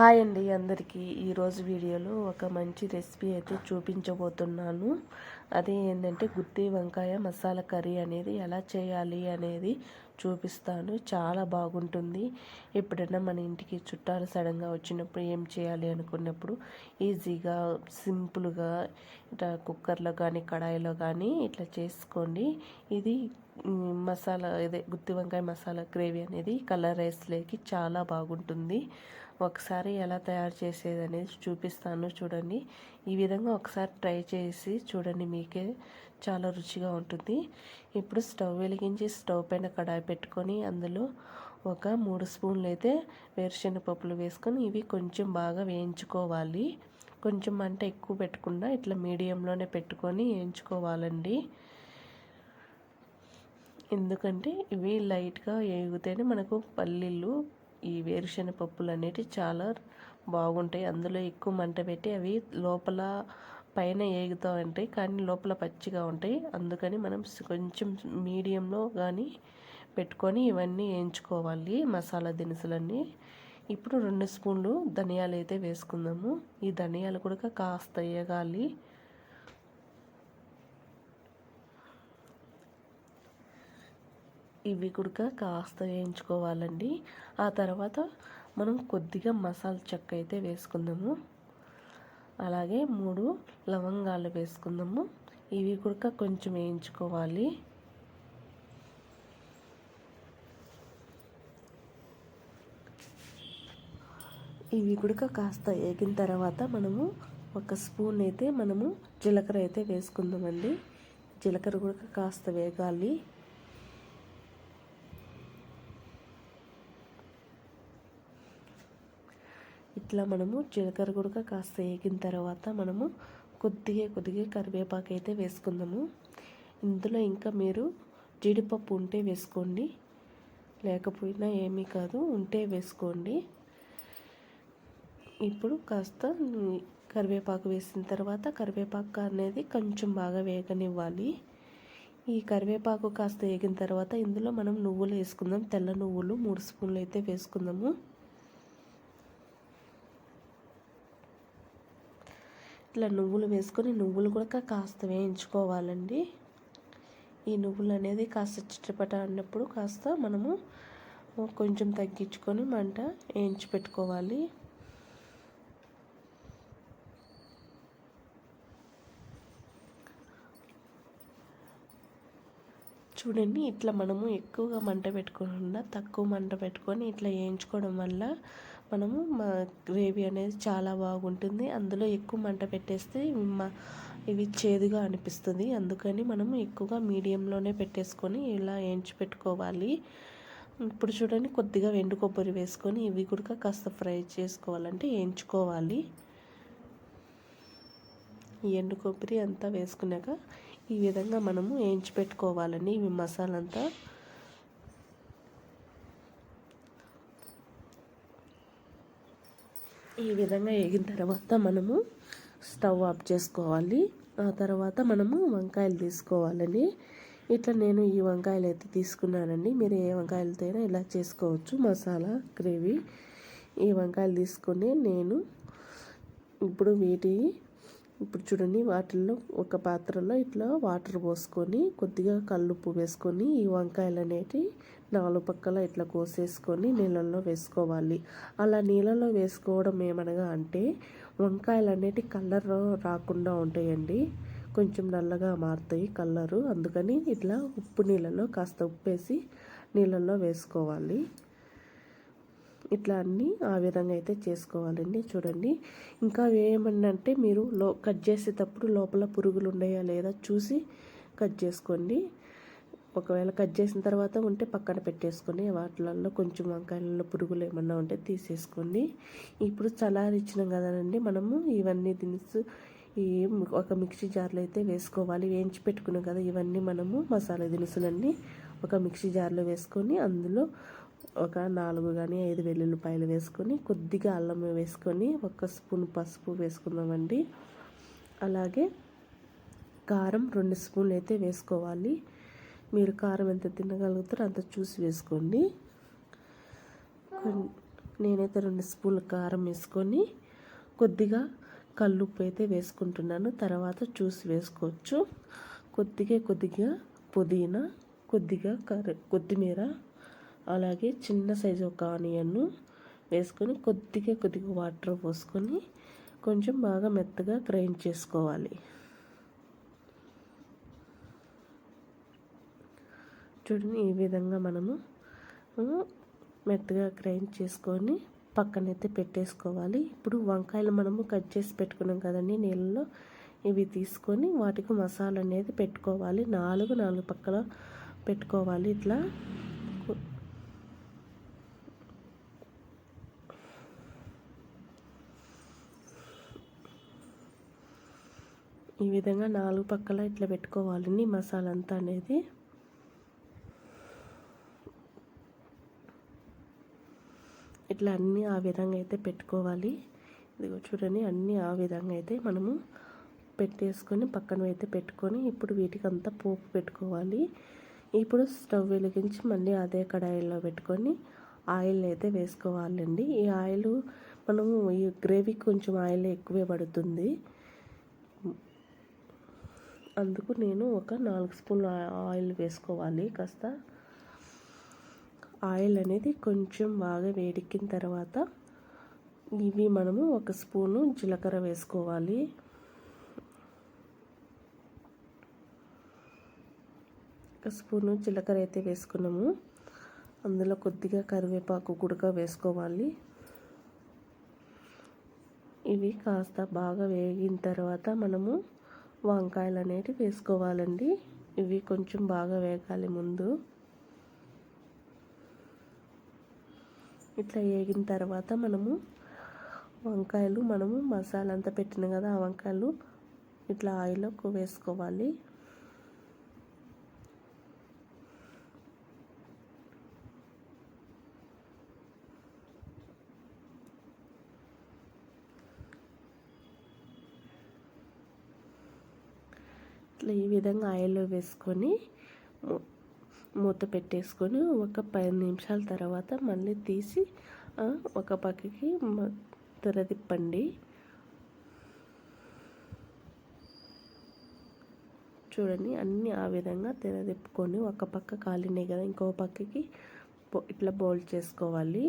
Hi అండి అందరికీ. ఈరోజు వీడియోలో ఒక మంచి రెసిపీ అయితే చూపించబోతున్నాను. అది ఏంటంటే గుత్తి వంకాయ మసాలా కర్రీ అనేది ఎలా చేయాలి అనేది చూపిస్తాను. చాలా బాగుంటుంది. ఎప్పుడైనా మన ఇంటికి చుట్టాలు సడన్గా వచ్చినప్పుడు ఏం చేయాలి అనుకున్నప్పుడు ఈజీగా సింపుల్గా ఇట్లా కుక్కర్లో కానీ కడాయిలో కానీ ఇట్లా చేసుకోండి. ఇది మసాలా ఇదే గుత్తి వంకాయ మసాలా గ్రేవీ అనేది కలర్ రైస్లోకి చాలా బాగుంటుంది. ఒకసారి ఎలా తయారు చేసేది అనేది చూపిస్తాను చూడండి. ఈ విధంగా ఒకసారి ట్రై చేసి చూడండి మీకే చాలా రుచిగా ఉంటుంది. ఇప్పుడు స్టవ్ వెలిగించి స్టవ్ పైన కడాయి పెట్టుకొని అందులో ఒక మూడు స్పూన్లు అయితే వేరుశనగపప్పులు వేసుకొని ఇవి కొంచెం బాగా వేయించుకోవాలి. కొంచెం మంట ఎక్కువ పెట్టకుండా ఇట్లా మీడియంలోనే పెట్టుకొని వేయించుకోవాలండి. ఎందుకంటే ఇవి లైట్గా వేగితేనే మనకు పల్లీలు ఈ వేరుశెనగ పప్పులు అనేటివి చాలా బాగుంటాయి. అందులో ఎక్కువ మంట పెట్టి అవి లోపల పైన ఏగుతూ ఉంటాయి. కానీ లోపల పచ్చిగా ఉంటాయి. అందుకని మనం కొంచెం మీడియంలో కానీ పెట్టుకొని ఇవన్నీ వేయించుకోవాలి. మసాలా దినుసులన్నీ. ఇప్పుడు రెండు స్పూన్లు ధనియాలు అయితే వేసుకుందాము. ఈ ధనియాలు కూడా కాస్త వేయగాలి ఇవి కూడా కాస్త వేయించుకోవాలండి. ఆ తర్వాత మనం కొద్దిగా మసాలా చెక్క అయితే వేసుకుందాము. అలాగే మూడు లవంగాలు వేసుకుందాము. ఇవి కూడా కొంచెం వేయించుకోవాలి. ఇవి కూడా కాస్త వేగిన తర్వాత మనము ఒక స్పూన్ అయితే మనము జీలకర్ర అయితే వేసుకుందామండి. జీలకర్ర కూడా కాస్త వేగాలి. ఇట్లా మనము జీలకర్ర కూడా కాస్త వేగిన తర్వాత మనము కొద్దిగా కొద్దిగా కరివేపాకు అయితే వేసుకుందాము. ఇందులో ఇంకా మీరు జీడిపప్పు ఉంటే వేసుకోండి. లేకపోయినా ఏమీ కాదు ఉంటే వేసుకోండి. ఇప్పుడు కాస్త కరివేపాకు వేసిన తర్వాత కరివేపాకు అనేది కొంచెం బాగా వేగనివ్వాలి. ఈ కరివేపాకు కాస్త వేగిన తర్వాత ఇందులో మనం నువ్వులు వేసుకుందాం. తెల్ల నువ్వులు మూడు స్పూన్లు అయితే వేసుకుందాము. ఇట్లా నువ్వులు వేసుకొని నువ్వులు కూడా కాస్త వేయించుకోవాలండి. ఈ నువ్వులు అనేది కాస్త చిట్టపట అన్నప్పుడు కాస్త మనము కొంచెం తగ్గించుకొని మంట వేయించి పెట్టుకోవాలి. చూడండి ఇట్లా మనము ఎక్కువగా మంట పెట్టుకోకుండా తక్కువ మంట పెట్టుకొని ఇట్లా వేయించుకోవడం వల్ల మనము మా గ్రేవీ అనేది చాలా బాగుంటుంది. అందులో ఎక్కువ మంట పెట్టేస్తే మా ఇవి చేదుగా అనిపిస్తుంది. అందుకని మనము ఎక్కువగా మీడియంలోనే పెట్టేసుకొని ఇలా వేయించి పెట్టుకోవాలి ఇప్పుడు చూడండి కొద్దిగా వెండు కొబ్బరి వేసుకొని ఇవి కూడా కాస్త ఫ్రై చేసుకోవాలంటే వేయించుకోవాలి ఈ ఎండు కొబ్బరి అంతా వేసుకున్నాక ఈ విధంగా మనము వేయించి పెట్టుకోవాలండి ఇవి మసాలంతా ఈ విధంగా వేగిన తర్వాత మనము స్టవ్ ఆఫ్ చేసుకోవాలి. ఆ తర్వాత మనము వంకాయలు తీసుకోవాలని. ఇట్లా నేను ఈ వంకాయలు అయితే తీసుకున్నానండి. మీరు ఏ వంకాయలతో అయినా ఇలా చేసుకోవచ్చు. మసాలా గ్రేవీ ఈ వంకాయలు తీసుకొని నేను ఇప్పుడు వీటి ఇప్పుడు చూడండి వాటిల్లో ఒక పాత్రలో ఇట్లా వాటర్ పోసుకొని కొద్దిగా కల్లుప్పు వేసుకొని ఈ వంకాయలు అనేటివి నాలుగు పక్కల ఇట్లా కోసేసుకొని నీళ్ళల్లో వేసుకోవాలి. అలా నీళ్ళలో వేసుకోవడం ఏమనగా అంటే వంకాయలు అనేటివి కలర్ రాకుండా ఉంటాయండి. కొంచెం నల్లగా మారుతాయి కలరు. అందుకని ఇట్లా ఉప్పు నీళ్ళలో కాస్త ఉప్పేసి నీళ్ళల్లో వేసుకోవాలి. ఇట్లా అన్నీ ఆ విధంగా అయితే చేసుకోవాలండి. చూడండి. ఇంకా ఏమన్నంటే మీరు లో కట్ చేసేటప్పుడు లోపల పురుగులు ఉన్నాయా లేదా చూసి కట్ చేసుకోండి. ఒకవేళ కట్ చేసిన తర్వాత ఉంటే పక్కన పెట్టేసుకొని వాటిలలో కొంచెం వంకాయలలో పురుగులు ఏమన్నా ఉంటే తీసేసుకోండి ఇప్పుడు చలారిచ్చినాం కదనండి మనము ఇవన్నీ దినుసు ఈ ఒక మిక్సీ జార్లో అయితే వేసుకోవాలి. వేయించి పెట్టుకున్నాం కదా ఇవన్నీ మనము మసాలా దినుసులన్నీ ఒక మిక్సీ జార్లో వేసుకొని అందులో ఒక నాలుగు కానీ ఐదు వెల్లుల్లిపాయలు వేసుకొని కొద్దిగా అల్లం వేసుకొని ఒక స్పూన్ పసుపు వేసుకుందామండి. అలాగే కారం రెండు స్పూన్లు అయితే వేసుకోవాలి. మీరు కారం ఎంత తినగలుగుతారో అంత చూసి వేసుకోండి. నేనైతే రెండు స్పూన్ల కారం వేసుకొని కొద్దిగా కల్లుప్పు అయితే వేసుకుంటున్నాను. తర్వాత చూసి వేసుకోవచ్చు. కొద్దిగా కొద్దిగా పుదీనా కొద్దిగా కర్రీ కొత్తిమీర అలాగే చిన్న సైజు ఒక ఆనియన్ను వేసుకొని కొద్దిగా కొద్దిగా వాటర్ పోసుకొని కొంచెం బాగా మెత్తగా గ్రైండ్ చేసుకోవాలి. చూడండి ఈ విధంగా మనము మెత్తగా గ్రైండ్ చేసుకొని పక్కనైతే పెట్టేసుకోవాలి. ఇప్పుడు వంకాయలు మనము కట్ చేసి పెట్టుకున్నాం కదండి నీళ్ళలో. ఇవి తీసుకొని వాటికి మసాలా అనేది పెట్టుకోవాలి. నాలుగు నాలుగు పక్కల పెట్టుకోవాలి ఇట్లా. ఈ విధంగా నాలుగు పక్కల ఇట్లా పెట్టుకోవాలండి మసాలా అంతా అనేది. ఇట్లా అన్నీ ఆ విధంగా అయితే పెట్టుకోవాలి. ఇదిగో చూడండి అన్నీ ఆ విధంగా అయితే మనము పెట్టేసుకొని పక్కన అయితే పెట్టుకొని ఇప్పుడు వీటికి అంతా పోపు పెట్టుకోవాలి. ఇప్పుడు స్టవ్ వెలిగించి మళ్ళీ అదే కడాయిలో పెట్టుకొని ఆయిల్ అయితే వేసుకోవాలండి. ఈ ఆయిల్ మనము ఈ గ్రేవీకి కొంచెం ఆయిల్ ఎక్కువే పడుతుంది. అందుకు నేను ఒక నాలుగు స్పూన్ల ఆయిల్ వేసుకోవాలి. కాస్త ఆయిల్ అనేది కొంచెం బాగా వేడెక్కిన తర్వాత ఇవి మనము ఒక స్పూను జీలకర్ర వేసుకోవాలి. ఒక స్పూను జీలకర్ర అయితే వేసుకున్నాము. అందులో కొద్దిగా కరివేపాకు గుడక వేసుకోవాలి. ఇవి కాస్త బాగా వేగిన తర్వాత మనము వంకాయలు అనేవి వేసుకోవాలండి. ఇవి కొంచెం బాగా వేగాలి ముందు. ఇట్లా వేగిన తర్వాత మనము వంకాయలు మనము మసాలా అంతా పెట్టిన కదా ఆ వంకాయలు ఇట్లా ఆయిల్లో వేసుకోవాలి. ఇట్లా ఈ విధంగా ఆయిల్లో వేసుకొని మూత పెట్టేసుకొని ఒక పది నిమిషాల తర్వాత మళ్ళీ తీసి ఒక పక్కకి తెరదిప్పండి. చూడండి అన్నీ ఆ విధంగా తెరదిప్పుకొని ఒక పక్క కాలినాయి కదా ఇంకో పక్కకి ఇట్లా బౌల్ చేసుకోవాలి.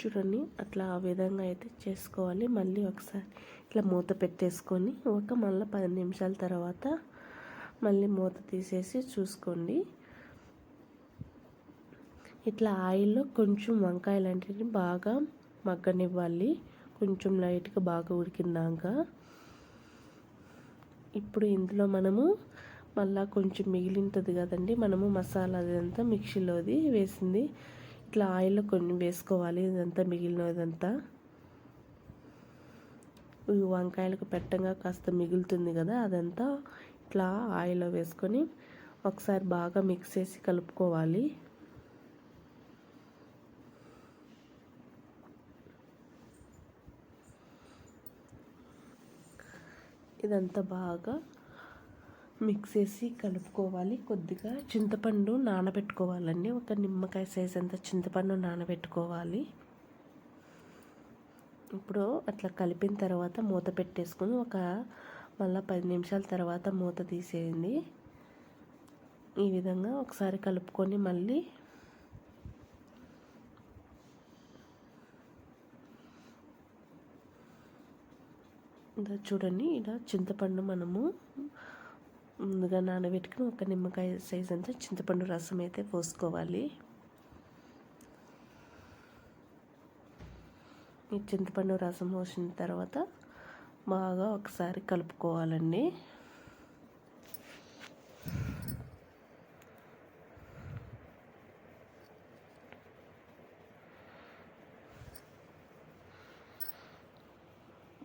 చూడండి అట్లా ఆ విధంగా అయితే చేసుకోవాలి. మళ్ళీ ఒకసారి ఇట్లా మూత పెట్టేసుకొని ఒక మళ్ళీ పది నిమిషాల తర్వాత మళ్ళీ మూత తీసేసి చూసుకోండి. ఇట్లా ఆయిల్లో కొంచెం వంకాయలు అంటే బాగా మగ్గనివ్వాలి. కొంచెం లైట్గా బాగా ఉడికిందాక. ఇప్పుడు ఇందులో మనము మళ్ళీ కొంచెం మిగిలింటుంది కదండి మనము మసాలా అదంతా మిక్సీలోది వేసింది. ఇట్లా ఆయిల్లో కొన్ని వేసుకోవాలి ఇదంతా మిగిలిన ఇదంతా. వంకాయలకు పెట్టంగా కాస్త మిగులుతుంది కదా అదంతా ఇట్లా ఆయిల్లో వేసుకొని ఒకసారి బాగా మిక్స్ చేసి కలుపుకోవాలి. ఇదంతా బాగా మిక్స్ చేసి కలుపుకోవాలి. కొద్దిగా చింతపండు నానబెట్టుకోవాలండి. ఒక నిమ్మకాయ సైజ్ అంత చింతపండు నానబెట్టుకోవాలి. ఇప్పుడు అట్లా కలిపిన తర్వాత మూత పెట్టేసుకుని ఒక మళ్ళీ పది నిమిషాల తర్వాత మూత తీసేయండి. ఈ విధంగా ఒకసారి కలుపుకొని మళ్ళీ చూడండి ఇలా చింతపండు మనము ముందుగా నానబెట్టుకుని ఒక నిమ్మకాయ సైజ్ అంతా చింతపండు రసం అయితే పోసుకోవాలి. ఈ చింతపండు రసం పోసిన తర్వాత బాగా ఒకసారి కలుపుకోవాలండి.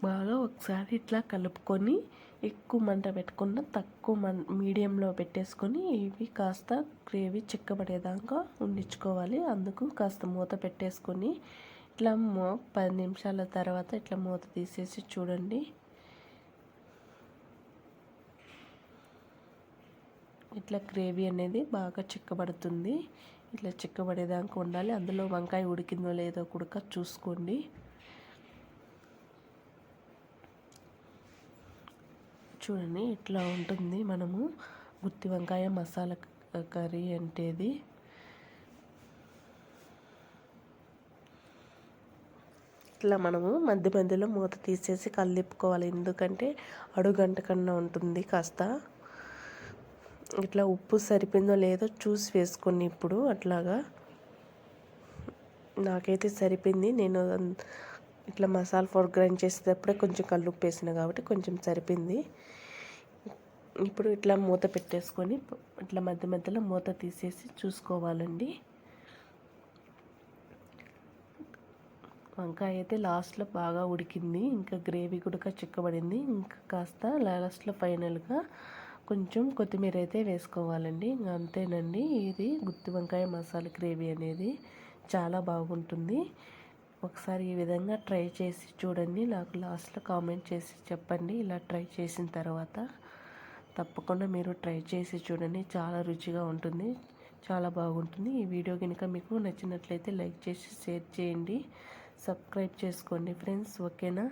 బాగా ఒకసారి ఇట్లా కలుపుకొని ఎక్కువ మంట పెట్టకుండా తక్కువ మం మీడియంలో పెట్టేసుకొని ఇవి కాస్త గ్రేవీ చిక్కబడేదాకా ఉండించుకోవాలి. అందుకు కాస్త మూత పెట్టేసుకొని ఇట్లా మో పది నిమిషాల తర్వాత ఇట్లా మూత తీసేసి చూడండి. ఇట్లా గ్రేవీ అనేది బాగా చిక్కబడుతుంది. ఇట్లా చిక్కబడేదాకా ఉండాలి. అందులో వంకాయ ఉడికిందో లేదో కూడా చూసుకోండి. చూడండి ఇట్లా ఉంటుంది మనము. గుత్తి వంకాయ మసాలా కర్రీ అంటేది. ఇట్లా మనము మధ్య మధ్యలో మూత తీసేసి కలిపుకోవాలి ఎందుకంటే అడుగంట కన్నా ఉంటుంది కాస్త. ఇట్లా ఉప్పు సరిపోయిందో లేదో చూసి వేసుకుని ఇప్పుడు అట్లాగా. నాకైతే సరిపోయింది. నేను ఇట్లా మసాలా పౌడర్ గ్రైండ్ చేసేటప్పుడే కొంచెం కల్లుప్పు వేసిన కాబట్టి కొంచెం సరిపోయింది ఇప్పుడు ఇట్లా మూత పెట్టేసుకొని ఇట్లా మధ్య మధ్యలో మూత తీసేసి చూసుకోవాలండి. వంకాయ అయితే లాస్ట్లో బాగా ఉడికింది ఇంకా గ్రేవీ కూడా చిక్కబడింది ఇంకా కాస్త లాస్ట్లో ఫైనల్గా కొంచెం కొత్తిమీర అయితే వేసుకోవాలండి. ఇంకా అంతేనండి. ఇది గుత్తి వంకాయ మసాలా గ్రేవీ అనేది చాలా బాగుంటుంది. ఒకసారి ఈ విధంగా ట్రై చేసి చూడండి. నాకు లాస్ట్లో కామెంట్ చేసి చెప్పండి. ఇలా ట్రై చేసిన తర్వాత తప్పకుండా మీరు ట్రై చేసి చూడండి. చాలా రుచిగా ఉంటుంది. చాలా బాగుంటుంది. ఈ వీడియో కనుక మీకు నచ్చినట్లయితే లైక్ చేసి షేర్ చేయండి. సబ్స్క్రైబ్ చేసుకోండి ఫ్రెండ్స్. ఓకేనా?